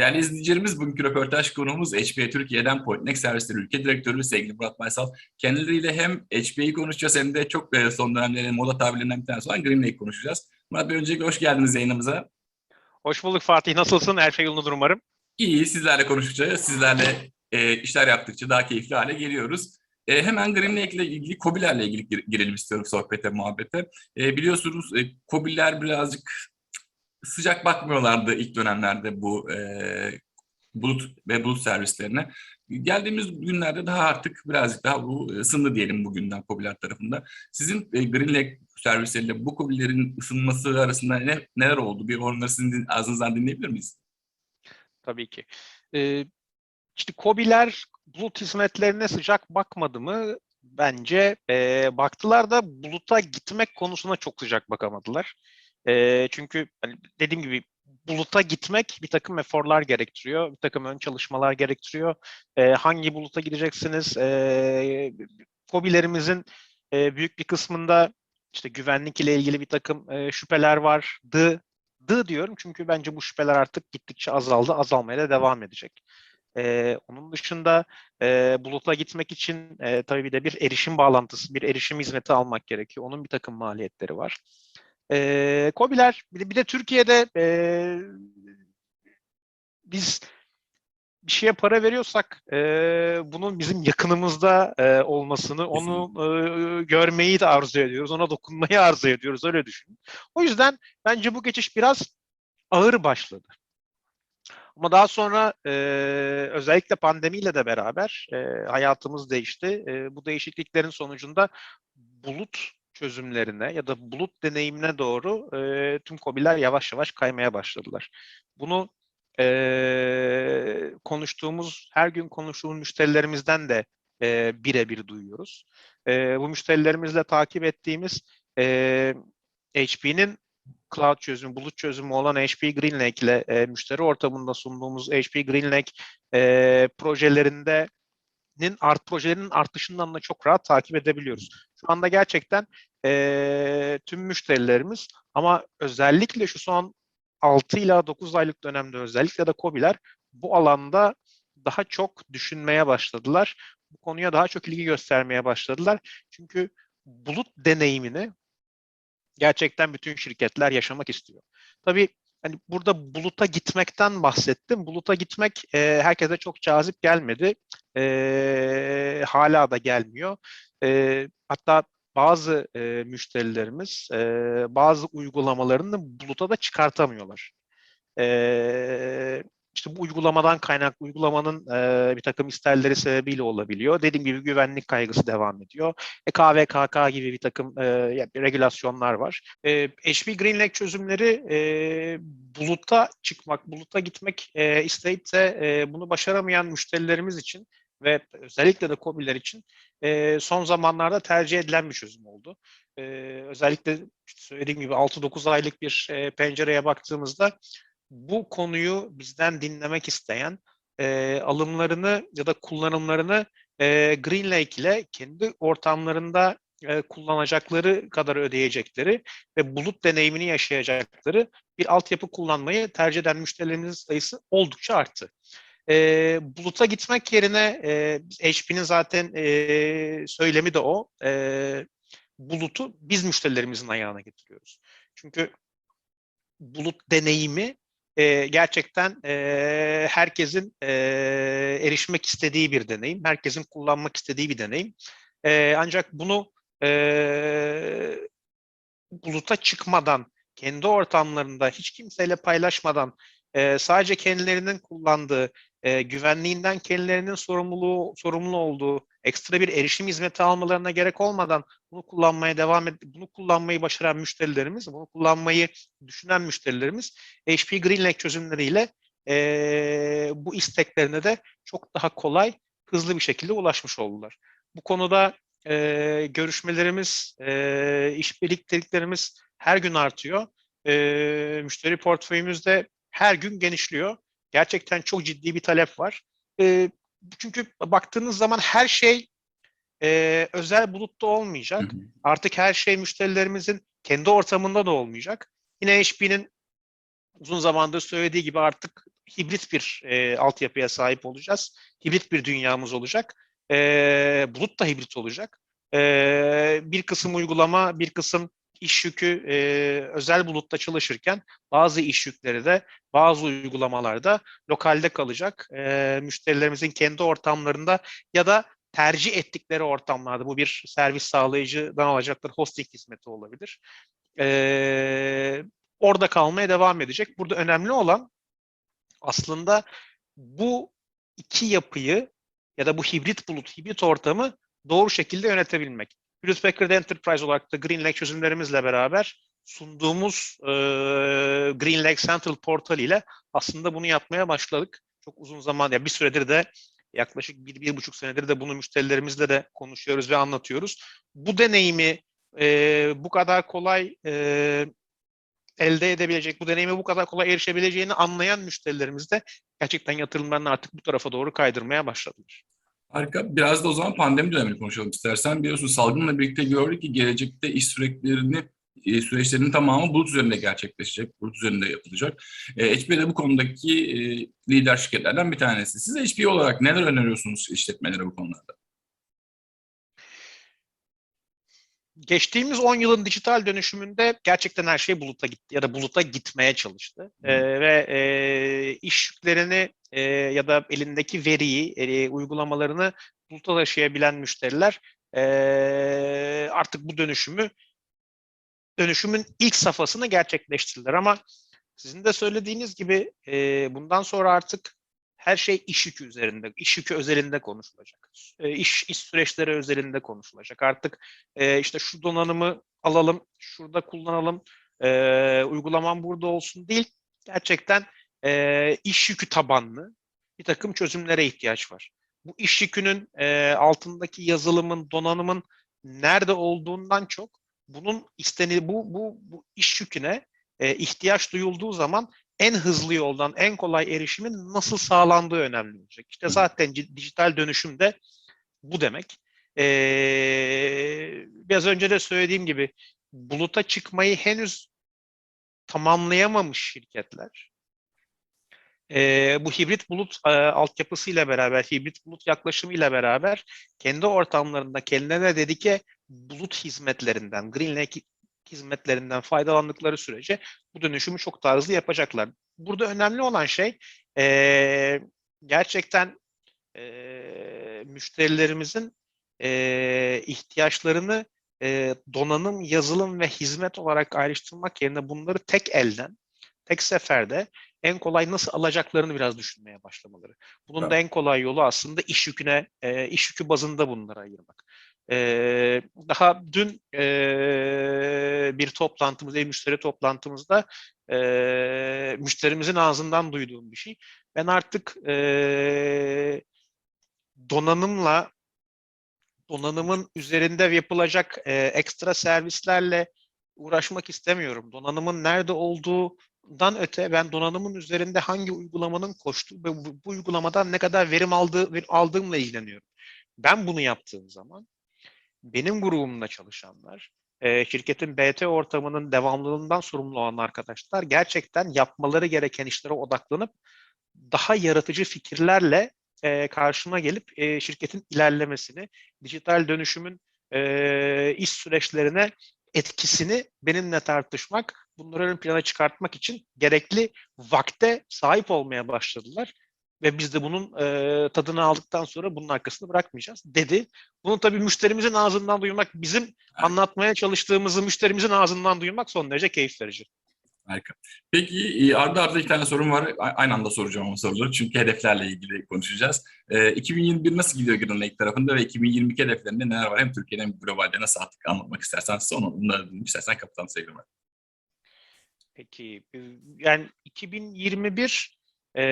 Değerli izleyicilerimiz bugünkü röportaj konuğumuz HPE Türkiye'den Pointnex Servisleri Ülke Direktörü sevgili Murat Baysal. Kendileriyle hem HPE'yi konuşacağız hem de çok e, son dönemlerin moda tabirlerinden bir tanesi olan Green konuşacağız. Murat Bey öncelikle hoş geldiniz yayınımıza. Hoş bulduk Fatih. Nasılsın? Her şey yolundadır umarım. İyi, sizlerle konuştukça, sizlerle e, işler yaptıkça daha keyifli hale geliyoruz. E, hemen Green Lake ile ilgili, COBİ'lerle ilgili gir- girelim istiyorum sohbete, muhabbete. E, biliyorsunuz e, COBİ'ler birazcık sıcak bakmıyorlardı ilk dönemlerde bu e, bulut ve bulut servislerine. Geldiğimiz günlerde daha artık birazcık daha bu ısındı diyelim bugünden COBİ'ler tarafında. Sizin e, Green Lake servisleriyle bu COBİ'lerin ısınması arasında ne, neler oldu? Bir onları sizin ağzınızdan dinleyebilir miyiz? Tabii ki. Ee, işte KOBİ'ler bulut hizmetlerine sıcak bakmadı mı? Bence ee, baktılar da buluta gitmek konusuna çok sıcak bakamadılar. Ee, çünkü hani dediğim gibi buluta gitmek bir takım eforlar gerektiriyor, bir takım ön çalışmalar gerektiriyor. Ee, hangi buluta gideceksiniz? Ee, KOBİ'lerimizin ee, büyük bir kısmında işte güvenlik ile ilgili bir takım ee, şüpheler vardı. Dı diyorum çünkü bence bu şüpheler artık gittikçe azaldı, azalmaya da devam edecek. Ee, onun dışında e, buluta gitmek için e, tabii bir de bir erişim bağlantısı, bir erişim hizmeti almak gerekiyor. Onun bir takım maliyetleri var. E, KOBİ'ler, bir de, bir de Türkiye'de e, biz bir şeye para veriyorsak e, bunun bizim yakınımızda e, olmasını, onu e, görmeyi de arzu ediyoruz, ona dokunmayı arzu ediyoruz, öyle düşünün. O yüzden bence bu geçiş biraz ağır başladı. Ama daha sonra e, özellikle pandemiyle de beraber e, hayatımız değişti. E, bu değişikliklerin sonucunda bulut çözümlerine ya da bulut deneyimine doğru e, tüm KOBİ'ler yavaş yavaş kaymaya başladılar. Bunu e, konuştuğumuz, her gün konuştuğumuz müşterilerimizden de e, birebir duyuyoruz. E, bu müşterilerimizle takip ettiğimiz e, HP'nin cloud çözümü, bulut çözümü olan HP GreenLake ile e, müşteri ortamında sunduğumuz HP GreenLake e, projelerinde art projelerinin artışından da çok rahat takip edebiliyoruz. Şu anda gerçekten e, tüm müşterilerimiz ama özellikle şu son 6 ila 9 aylık dönemde özellikle de KOBİ'ler bu alanda daha çok düşünmeye başladılar. Bu konuya daha çok ilgi göstermeye başladılar. Çünkü bulut deneyimini gerçekten bütün şirketler yaşamak istiyor. Tabii hani burada buluta gitmekten bahsettim. Buluta gitmek e, herkese çok cazip gelmedi. E, hala da gelmiyor. E, hatta bazı e, müşterilerimiz e, bazı uygulamalarını buluta da çıkartamıyorlar. E, işte bu uygulamadan kaynaklı uygulamanın e, bir takım isterleri sebebiyle olabiliyor. Dediğim gibi güvenlik kaygısı devam ediyor. E, KVKK gibi bir takım e, regülasyonlar var. E, HP GreenLake çözümleri e, buluta çıkmak, buluta gitmek e, isteyip de e, bunu başaramayan müşterilerimiz için ve özellikle de KOBİ'ler için e, son zamanlarda tercih edilen bir çözüm oldu. E, özellikle söylediğim gibi 6-9 aylık bir e, pencereye baktığımızda bu konuyu bizden dinlemek isteyen e, alımlarını ya da kullanımlarını e, GreenLake ile kendi ortamlarında e, kullanacakları kadar ödeyecekleri ve bulut deneyimini yaşayacakları bir altyapı kullanmayı tercih eden müşterilerimizin sayısı oldukça arttı. E, buluta gitmek yerine e, HP'nin zaten e, söylemi de o. E, bulutu biz müşterilerimizin ayağına getiriyoruz. Çünkü bulut deneyimi e, gerçekten e, herkesin e, erişmek istediği bir deneyim, herkesin kullanmak istediği bir deneyim. E, ancak bunu e, buluta çıkmadan, kendi ortamlarında hiç kimseyle paylaşmadan, e, sadece kendilerinin kullandığı, e, güvenliğinden kendilerinin sorumluluğu sorumlu olduğu, ekstra bir erişim hizmeti almalarına gerek olmadan bunu kullanmaya devam et, bunu kullanmayı başaran müşterilerimiz, bunu kullanmayı düşünen müşterilerimiz HP GreenLake çözümleriyle e, bu isteklerine de çok daha kolay, hızlı bir şekilde ulaşmış oldular. Bu konuda e, görüşmelerimiz, e, işbirlikteliklerimiz her gün artıyor. E, müşteri portföyümüzde her gün genişliyor. Gerçekten çok ciddi bir talep var. E, çünkü baktığınız zaman her şey e, özel bulutta olmayacak. Hı hı. Artık her şey müşterilerimizin kendi ortamında da olmayacak. Yine HP'nin uzun zamandır söylediği gibi artık hibrit bir e, altyapıya sahip olacağız. Hibrit bir dünyamız olacak. E, bulut da hibrit olacak. E, bir kısım uygulama, bir kısım iş yükü e, özel bulutta çalışırken bazı iş yükleri de bazı uygulamalarda lokalde kalacak. E, müşterilerimizin kendi ortamlarında ya da tercih ettikleri ortamlarda bu bir servis sağlayıcıdan alacakları hosting hizmeti olabilir. E, orada kalmaya devam edecek. Burada önemli olan aslında bu iki yapıyı ya da bu hibrit bulut, hibrit ortamı doğru şekilde yönetebilmek. Hewlett Packard Enterprise olarak da GreenLake çözümlerimizle beraber sunduğumuz e, GreenLake Central Portal ile aslında bunu yapmaya başladık. Çok uzun zaman, ya bir süredir de yaklaşık bir, bir buçuk senedir de bunu müşterilerimizle de konuşuyoruz ve anlatıyoruz. Bu deneyimi e, bu kadar kolay e, elde edebilecek, bu deneyime bu kadar kolay erişebileceğini anlayan müşterilerimiz de gerçekten yatırımlarını artık bu tarafa doğru kaydırmaya başladılar. Harika. Biraz da o zaman pandemi dönemini konuşalım istersen. Biliyorsun salgınla birlikte gördük ki gelecekte iş süreçlerini e, süreçlerinin tamamı bulut üzerinde gerçekleşecek, bulut üzerinde yapılacak. E, HP de bu konudaki e, lider şirketlerden bir tanesi. Siz HP olarak neler öneriyorsunuz işletmelere bu konularda? Geçtiğimiz 10 yılın dijital dönüşümünde gerçekten her şey buluta gitti ya da buluta gitmeye çalıştı. Ee, ve e, iş yüklerini e, ya da elindeki veriyi, e, uygulamalarını buluta taşıyabilen müşteriler e, artık bu dönüşümü dönüşümün ilk safhasını gerçekleştirdiler. Ama sizin de söylediğiniz gibi e, bundan sonra artık her şey iş yükü üzerinde, iş yükü özelinde konuşulacak. E, iş, iş süreçleri özelinde konuşulacak. Artık e, işte şu donanımı alalım, şurada kullanalım, e, uygulamam burada olsun değil. Gerçekten e, iş yükü tabanlı bir takım çözümlere ihtiyaç var. Bu iş yükünün e, altındaki yazılımın, donanımın nerede olduğundan çok bunun isteni bu bu bu iş yüküne e, ihtiyaç duyulduğu zaman en hızlı yoldan en kolay erişimin nasıl sağlandığı önemli olacak. İşte zaten dijital dönüşüm de bu demek. Ee, biraz önce de söylediğim gibi buluta çıkmayı henüz tamamlayamamış şirketler. Ee, bu hibrit bulut e, altyapısıyla beraber, hibrit bulut yaklaşımıyla beraber kendi ortamlarında kendilerine dedike bulut hizmetlerinden, GreenLake hizmetlerinden faydalandıkları sürece bu dönüşümü çok daha hızlı yapacaklar. Burada önemli olan şey e, gerçekten e, müşterilerimizin e, ihtiyaçlarını e, donanım, yazılım ve hizmet olarak ayrıştırmak yerine bunları tek elden, tek seferde en kolay nasıl alacaklarını biraz düşünmeye başlamaları. Bunun Evet. da en kolay yolu aslında iş yüküne, e, iş yükü bazında bunları ayırmak. Ee, daha dün e, bir toplantımızda, bir müşteri toplantımızda e, müşterimizin ağzından duyduğum bir şey. Ben artık e, donanımla donanımın üzerinde yapılacak e, ekstra servislerle uğraşmak istemiyorum. Donanımın nerede olduğundan öte ben donanımın üzerinde hangi uygulamanın koştuğu ve bu, uygulamadan ne kadar verim aldığı, aldığımla ilgileniyorum. Ben bunu yaptığım zaman benim grubumda çalışanlar, e, şirketin BT ortamının devamlılığından sorumlu olan arkadaşlar gerçekten yapmaları gereken işlere odaklanıp daha yaratıcı fikirlerle e, karşıma gelip e, şirketin ilerlemesini, dijital dönüşümün e, iş süreçlerine etkisini benimle tartışmak, bunları ön plana çıkartmak için gerekli vakte sahip olmaya başladılar. Ve biz de bunun e, tadını aldıktan sonra bunun arkasını bırakmayacağız dedi. Bunu tabii müşterimizin ağzından duymak, bizim anlatmaya çalıştığımızı müşterimizin ağzından duymak son derece keyif verici. Harika. Peki e, arda iki tane sorum var. Aynı anda soracağım o soruları. Çünkü hedeflerle ilgili konuşacağız. E, 2021 nasıl gidiyor GreenLake tarafında ve 2022 hedeflerinde neler var? Hem Türkiye'de hem globalde nasıl artık anlatmak istersen sonra bunları istersen kapitan sevgilim. Peki, e, yani 2021 e,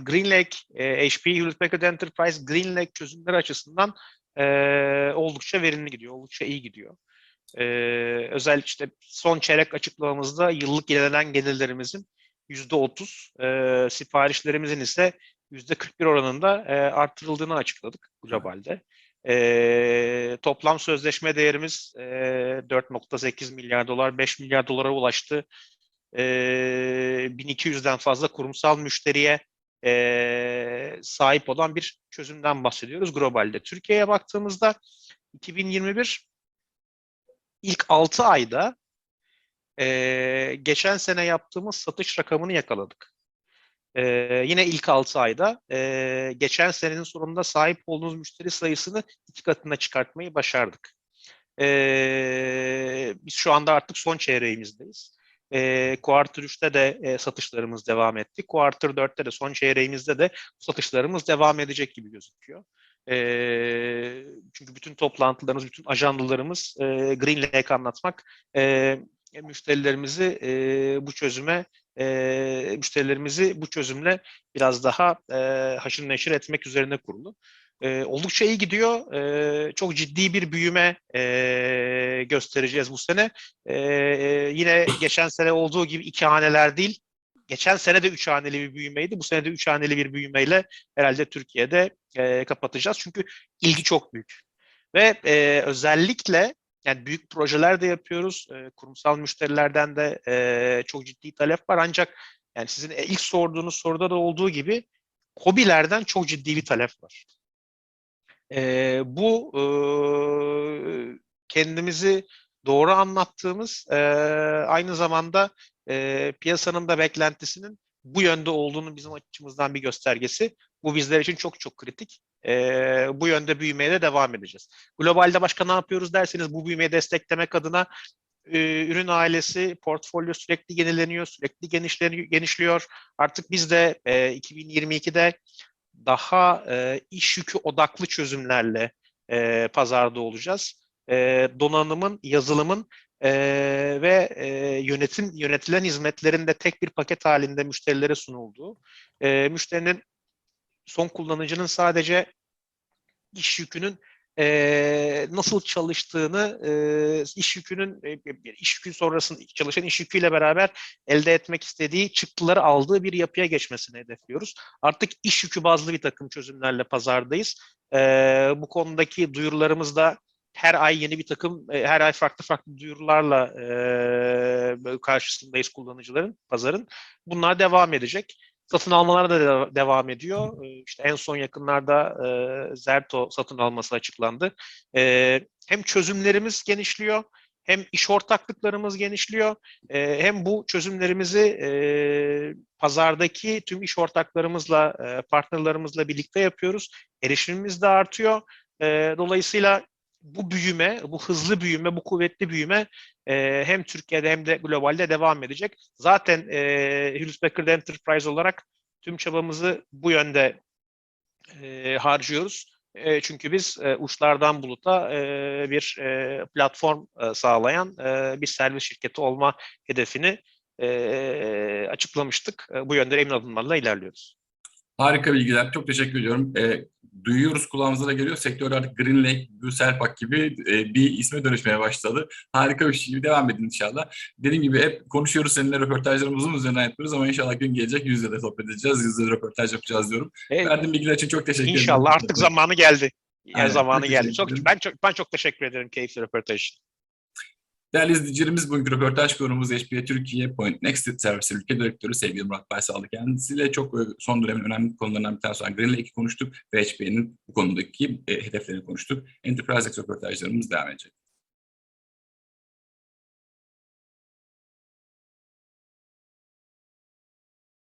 GreenLake, e, HP Hewlett Packard Enterprise GreenLake çözümleri açısından e, oldukça verimli gidiyor, oldukça iyi gidiyor. E, özel işte son çeyrek açıklamamızda yıllık yenilenen gelirlerimizin %30, e, siparişlerimizin ise %41 oranında e, artırıldığını açıkladık globalde. E, toplam sözleşme değerimiz e, 4.8 milyar dolar, 5 milyar dolara ulaştı. e, 1200'den fazla kurumsal müşteriye e, sahip olan bir çözümden bahsediyoruz globalde. Türkiye'ye baktığımızda 2021 ilk 6 ayda e, geçen sene yaptığımız satış rakamını yakaladık. E, yine ilk 6 ayda e, geçen senenin sonunda sahip olduğumuz müşteri sayısını iki katına çıkartmayı başardık. E, biz şu anda artık son çeyreğimizdeyiz. E, Quarter 3'te de e, satışlarımız devam etti. Quarter 4'te de son çeyreğimizde de satışlarımız devam edecek gibi gözüküyor. E, çünkü bütün toplantılarımız, bütün ajandalarımız e, Green Lake anlatmak, e, müşterilerimizi e, bu çözüme, e, müşterilerimizi bu çözümle biraz daha e, haşır neşir etmek üzerine kurulu. E, oldukça iyi gidiyor. E, çok ciddi bir büyüme e, göstereceğiz bu sene. E, yine geçen sene olduğu gibi iki haneler değil, geçen sene de üç haneli bir büyümeydi. Bu sene de üç haneli bir büyümeyle herhalde Türkiye'de e, kapatacağız. Çünkü ilgi çok büyük. Ve e, özellikle yani büyük projeler de yapıyoruz. E, kurumsal müşterilerden de e, çok ciddi talep var. Ancak yani sizin ilk sorduğunuz soruda da olduğu gibi hobilerden çok ciddi bir talep var. E, bu e, kendimizi doğru anlattığımız e, aynı zamanda e, piyasanın da beklentisinin bu yönde olduğunu bizim açımızdan bir göstergesi. Bu bizler için çok çok kritik. E, bu yönde büyümeye de devam edeceğiz. Globalde başka ne yapıyoruz derseniz bu büyümeyi desteklemek adına e, ürün ailesi, portfolyo sürekli yenileniyor, sürekli genişliyor. Artık biz de e, 2022'de daha e, iş yükü odaklı çözümlerle e, pazarda olacağız. E, donanımın, yazılımın e, ve e, yönetim yönetilen hizmetlerin de tek bir paket halinde müşterilere sunulduğu, e, müşterinin son kullanıcının sadece iş yükünün e, nasıl çalıştığını, e, iş yükünün e, iş yükü sonrasında çalışan iş yüküyle beraber elde etmek istediği çıktıları aldığı bir yapıya geçmesini hedefliyoruz. Artık iş yükü bazlı bir takım çözümlerle pazardayız. E, bu konudaki duyurularımız da her ay yeni bir takım, e, her ay farklı farklı duyurularla e, karşısındayız kullanıcıların, pazarın. Bunlar devam edecek. Satın almalar da de- devam ediyor. E, İşte en son yakınlarda e, Zerto satın alması açıklandı. E, hem çözümlerimiz genişliyor, hem iş ortaklıklarımız genişliyor, e, hem bu çözümlerimizi e, pazardaki tüm iş ortaklarımızla, e, partnerlerimizle birlikte yapıyoruz. Erişimimiz de artıyor. E, dolayısıyla bu büyüme, bu hızlı büyüme, bu kuvvetli büyüme e, hem Türkiye'de hem de globalde devam edecek. Zaten e, Hewlett Packard Enterprise olarak tüm çabamızı bu yönde e, harcıyoruz. E, çünkü biz e, uçlardan buluta e, bir e, platform e, sağlayan e, bir servis şirketi olma hedefini e, açıklamıştık. E, bu yönde emin adımlarla ilerliyoruz. Harika bilgiler. Çok teşekkür ediyorum. E, duyuyoruz kulağımıza da geliyor. Sektör artık Green Lake, Güselpak gibi e, bir isme dönüşmeye başladı. Harika bir şey. Devam edin inşallah. Dediğim gibi hep konuşuyoruz seninle röportajlarımızın üzerinden yapıyoruz ama inşallah gün gelecek yüz yüze de sohbet edeceğiz. Yüz yüze de röportaj yapacağız diyorum. E, Verdiğin bilgiler için çok teşekkür ederim. İnşallah artık zamanı geldi. Yani Aynen, zamanı geldi. Çok ben çok ben çok teşekkür ederim keyifli röportaj için. Değerli izleyicilerimiz bugünkü röportaj konumuz HPE Türkiye Point Next Servisi Ülke Direktörü sevgili Murat Baysal'dı. Kendisiyle çok e, son dönemin önemli konularından bir tanesi olan Green Lake'i konuştuk ve HPE'nin bu konudaki e, hedeflerini konuştuk. Enterprise X röportajlarımız devam edecek.